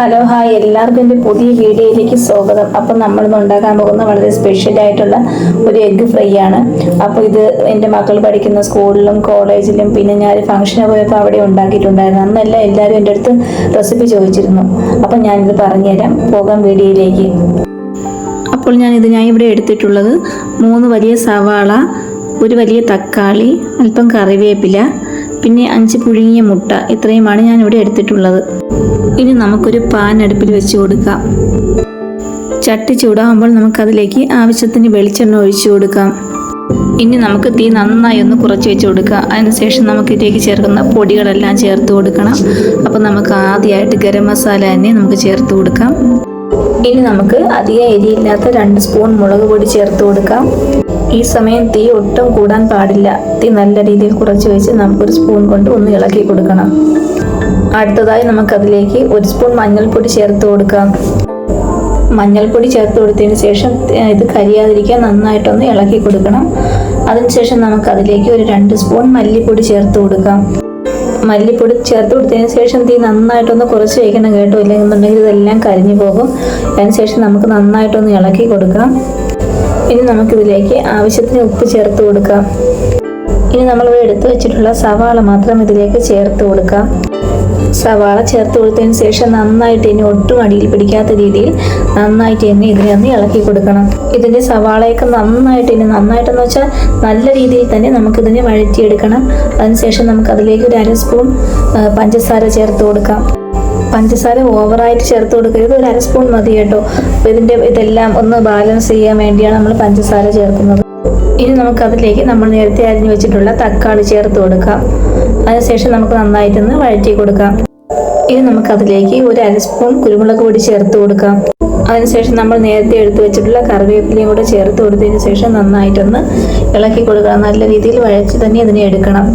Hello hi. എല്ലാവർക്കും എന്റെ പുതിയ വീഡിയോയിലേക്ക് സ്വാഗതം. അപ്പം നമ്മളിന്ന് ഉണ്ടാക്കാൻ പോകുന്ന വളരെ സ്പെഷ്യൽ ആയിട്ടുള്ള ഒരു എഗ്ഗ് ഫ്രൈ ആണ്. അപ്പോൾ ഇത് എന്റെ മക്കൾ പഠിക്കുന്ന സ്കൂളിലും കോളേജിലും പിന്നെ ഞാൻ ഫംഗ്ഷന് പോയപ്പോൾ അവിടെ ഉണ്ടാക്കിയിട്ടുണ്ടായിരുന്നു. അന്നല്ല എല്ലാവരും എന്റെ അടുത്ത് റെസിപ്പി ചോദിച്ചിരുന്നു. അപ്പം ഞാനിത് പറഞ്ഞുതരാം. പോകാം വീഡിയോയിലേക്ക്. അപ്പോൾ ഞാൻ ഇത് ഞാൻ ഇവിടെ എടുത്തിട്ടുള്ളത് മൂന്ന് വലിയ സവാള ഒരു വലിയ തക്കാളി അല്പം കറിവേപ്പില പിന്നെ അഞ്ച് പുഴുങ്ങിയ മുട്ട. ഇത്രയുമാണ് ഞാൻ ഇവിടെ എടുത്തിട്ടുള്ളത്. ഇനി നമുക്കൊരു പാൻ അടുപ്പിൽ വെച്ച് കൊടുക്കാം. ചട്ടി ചൂടാകുമ്പോൾ നമുക്കതിലേക്ക് ആവശ്യത്തിന് വെളിച്ചെണ്ണ ഒഴിച്ചു കൊടുക്കാം. ഇനി നമുക്ക് തീ നന്നായി ഒന്ന് കുറച്ച് വെച്ച് കൊടുക്കാം അതിനുശേഷം നമുക്ക് ഇതിലേക്ക് ചേർക്കുന്ന പൊടികളെല്ലാം ചേർത്ത് കൊടുക്കണം. അപ്പോൾ നമുക്ക് ആദ്യമായിട്ട് ഗരം മസാല തന്നെ നമുക്ക് ചേർത്ത് കൊടുക്കാം. ഇനി നമുക്ക് അധികം എരിയില്ലാത്ത രണ്ട് സ്പൂൺ മുളക് പൊടി ചേർത്ത് കൊടുക്കാം. ഈ സമയം തീ ഒട്ടും കൂടാൻ പാടില്ല. തീ നല്ല രീതിയിൽ കുറച്ച് വെച്ച് നമുക്കൊരു സ്പൂൺ കൊണ്ട് ഒന്ന് ഇളക്കി കൊടുക്കണം. അടുത്തതായി നമുക്കതിലേക്ക് ഒരു സ്പൂൺ മഞ്ഞൾപ്പൊടി ചേർത്ത് കൊടുക്കാം. മഞ്ഞൾപ്പൊടി ചേർത്ത് കൊടുത്തതിന് ശേഷം ഇത് കരിയാതിരിക്കാൻ നന്നായിട്ടൊന്ന് ഇളക്കി കൊടുക്കണം. അതിനുശേഷം നമുക്കതിലേക്ക് ഒരു രണ്ട് സ്പൂൺ മല്ലിപ്പൊടി ചേർത്ത് കൊടുക്കാം. മല്ലിപ്പൊടി ചേർത്ത് കൊടുത്തതിന് ശേഷം തീ നന്നായിട്ടൊന്ന് കുറച്ച് വയ്ക്കണം കേട്ടോ. ഇല്ലെങ്കിൽ ഇല്ലെന്നുണ്ടെങ്കിൽ ഇതെല്ലാം കരിഞ്ഞു പോകും. അതിന് ശേഷം നമുക്ക് നന്നായിട്ടൊന്ന് ഇളക്കി കൊടുക്കാം. ഇനി നമുക്കിതിലേക്ക് ആവശ്യത്തിന് ഉപ്പ് ചേർത്ത് കൊടുക്കാം. ഇനി നമ്മളിവിടെ എടുത്തു വെച്ചിട്ടുള്ള സവാള മാത്രം ഇതിലേക്ക് ചേർത്ത് കൊടുക്കാം. സവാള ചേർത്ത് കൊടുത്തതിന് ശേഷം നന്നായിട്ട് ഇനി ഒട്ടും അടിയിൽ പിടിക്കാത്ത രീതിയിൽ നന്നായിട്ട് ഇനി ഇതിനെ ഒന്ന് ഇളക്കി കൊടുക്കണം. ഇതിന്റെ സവാളയൊക്കെ നന്നായിട്ട് ഇനി നന്നായിട്ടെന്ന് വെച്ചാൽ നല്ല രീതിയിൽ തന്നെ നമുക്കിതിനെ വഴറ്റിയെടുക്കണം. അതിനുശേഷം നമുക്ക് അതിലേക്ക് ഒരു അര സ്പൂൺ പഞ്ചസാര ചേർത്ത് കൊടുക്കാം. പഞ്ചസാര ഓവറായിട്ട് ചേർത്ത് കൊടുക്കരുത്. ഒരു അര സ്പൂൺ മതി കേട്ടോ. അപ്പോൾ ഇതിന്റെ ഇതെല്ലാം ഒന്ന് ബാലൻസ് ചെയ്യാൻ വേണ്ടിയാണ് നമ്മൾ പഞ്ചസാര ചേർക്കുന്നത്. ഇനി നമുക്ക് അതിലേക്ക് നമ്മൾ നേരത്തെ അരിഞ്ഞു വെച്ചിട്ടുള്ള തക്കാളി ചേർത്ത് കൊടുക്കാം. അതിനുശേഷം നമുക്ക് നന്നായിട്ടൊന്ന് വഴറ്റി കൊടുക്കാം. ഇനി നമുക്ക് അതിലേക്ക് ഒരു അര സ്പൂൺ കുരുമുളക് പൊടി ചേർത്ത് കൊടുക്കാം. അതിനുശേഷം നമ്മൾ നേരത്തെ എടുത്തു വെച്ചിട്ടുള്ള കറിവേപ്പിലയും കൂടെ ചേർത്ത് കൊടുത്തതിന് ശേഷം നന്നായിട്ടൊന്ന് ഇളക്കി കൊടുക്കണം. നല്ല രീതിയിൽ വഴച്ച് തന്നെ ഇതിനെ എടുക്കണം.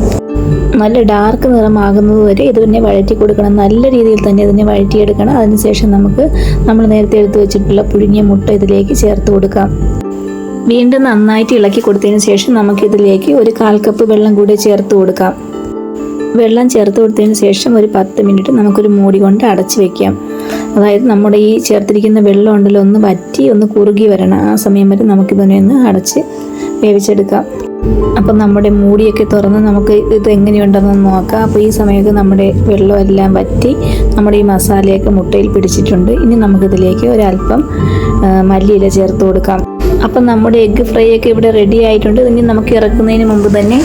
നല്ല ഡാർക്ക് നിറമാകുന്നത് വരെ ഇത് പിന്നെ വഴറ്റി കൊടുക്കണം. നല്ല രീതിയിൽ തന്നെ ഇതിനെ വഴറ്റിയെടുക്കണം. അതിനുശേഷം നമുക്ക് നമ്മൾ നേരത്തെ എടുത്തു വെച്ചിട്ടുള്ള പുഴുങ്ങിയ മുട്ട ഇതിലേക്ക് ചേർത്ത് കൊടുക്കാം. വീണ്ടും നന്നായിട്ട് ഇളക്കി കൊടുത്തതിന് ശേഷം നമുക്കിതിലേക്ക് ഒരു കാൽ കപ്പ് വെള്ളം കൂടി ചേർത്ത് കൊടുക്കാം. വെള്ളം ചേർത്ത് കൊടുത്തതിന് ശേഷം ഒരു പത്ത് മിനിറ്റ് നമുക്കൊരു മൂടി കൊണ്ട് അടച്ചു വെക്കാം. അതായത് നമ്മുടെ ഈ ചേർത്തിരിക്കുന്ന വെള്ളം ഉണ്ടല്ലോ ഒന്ന് വറ്റി ഒന്ന് കുറുകി വരണം. ആ സമയം വരെ നമുക്കിതിനെ ഒന്ന് അടച്ച് വേവിച്ചെടുക്കാം. അപ്പം നമ്മുടെ മൂടിയൊക്കെ തുറന്ന് നമുക്ക് ഇത് എങ്ങനെയുണ്ടെന്ന് നോക്കാം. അപ്പോൾ ഈ സമയത്ത് നമ്മുടെ വെള്ളം എല്ലാം വറ്റി നമ്മുടെ ഈ മസാലയൊക്കെ മുട്ടയിൽ പിടിച്ചിട്ടുണ്ട്. ഇനി നമുക്കിതിലേക്ക് ഒരല്പം മല്ലിയില ചേർത്ത് കൊടുക്കാം. അപ്പം നമ്മുടെ എഗ്ഗ് ഫ്രൈ ഒക്കെ ഇവിടെ റെഡി ആയിട്ടുണ്ട്. ഇനി നമുക്ക് ഇറക്കുന്നതിന് മുമ്പ് തന്നെ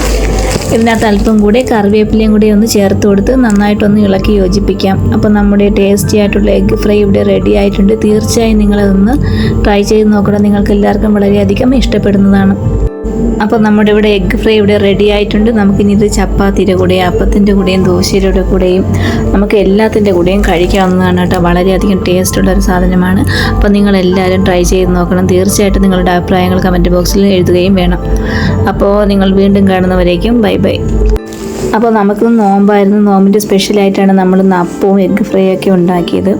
ഇതിനകത്ത് അല്പം കൂടെ കറിവേപ്പിലയും കൂടെ ഒന്ന് ചേർത്ത് കൊടുത്ത് നന്നായിട്ടൊന്ന് ഇളക്കി യോജിപ്പിക്കാം. അപ്പോൾ നമ്മുടെ ടേസ്റ്റി ആയിട്ടുള്ള എഗ്ഗ് ഫ്രൈ ഇവിടെ റെഡി ആയിട്ടുണ്ട്. തീർച്ചയായും നിങ്ങളതൊന്ന് ട്രൈ ചെയ്ത് നോക്കണം. നിങ്ങൾക്ക് എല്ലാവർക്കും വളരെയധികം ഇഷ്ടപ്പെടുന്നതാണ്. അപ്പോൾ നമ്മുടെ ഇവിടെ എഗ്ഗ് ഫ്രൈ ഇവിടെ റെഡി ആയിട്ടുണ്ട്. നമുക്കിനി ഇത് ചപ്പാത്തിയുടെ കൂടെയും അപ്പത്തിന്റെ കൂടെയും ദോശയുടെ കൂടെയും നമുക്ക് എല്ലാത്തിന്റെ കൂടെയും കഴിക്കാവുന്നതാണ് കേട്ടോ. വളരെയധികം ടേസ്റ്റുള്ള ഒരു സാധനമാണ്. അപ്പോൾ നിങ്ങൾ എല്ലാവരും ട്രൈ ചെയ്ത് നോക്കണം. തീർച്ചയായിട്ടും നിങ്ങളുടെ അഭിപ്രായങ്ങൾ കമന്റ് ബോക്സിൽ എഴുതുകയും വേണം. അപ്പോൾ നിങ്ങൾ വീണ്ടും കാണുന്നവരേക്കും ബൈ ബൈ അപ്പോൾ നമുക്ക് നോമ്പായിരുന്നു. നോമ്പിന്റെ സ്പെഷ്യലായിട്ടാണ് നമ്മൾ നപ്പും എഗ്ഗ് ഫ്രൈ ഒക്കെ ഉണ്ടാക്കിയത്.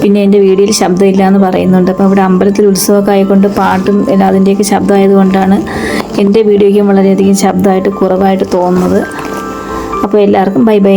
പിന്നെ എന്റെ വീഡിയോയിൽ ശബ്ദമില്ല എന്ന് പറയുന്നുണ്ട്. അപ്പോൾ ഇവിടെ അമ്പലത്തിൽ ഉത്സവമൊക്കെ ആയതുകൊണ്ട് പാട്ടും അതിന്റെയൊക്കെ ശബ്ദമായതുകൊണ്ടാണ് എന്റെ വീഡിയോയ്ക്കും വളരെയധികം ശബ്ദമായിട്ട് കുറവായിട്ട് തോന്നുന്നത്. അപ്പോൾ എല്ലാവർക്കും ബൈ ബൈ.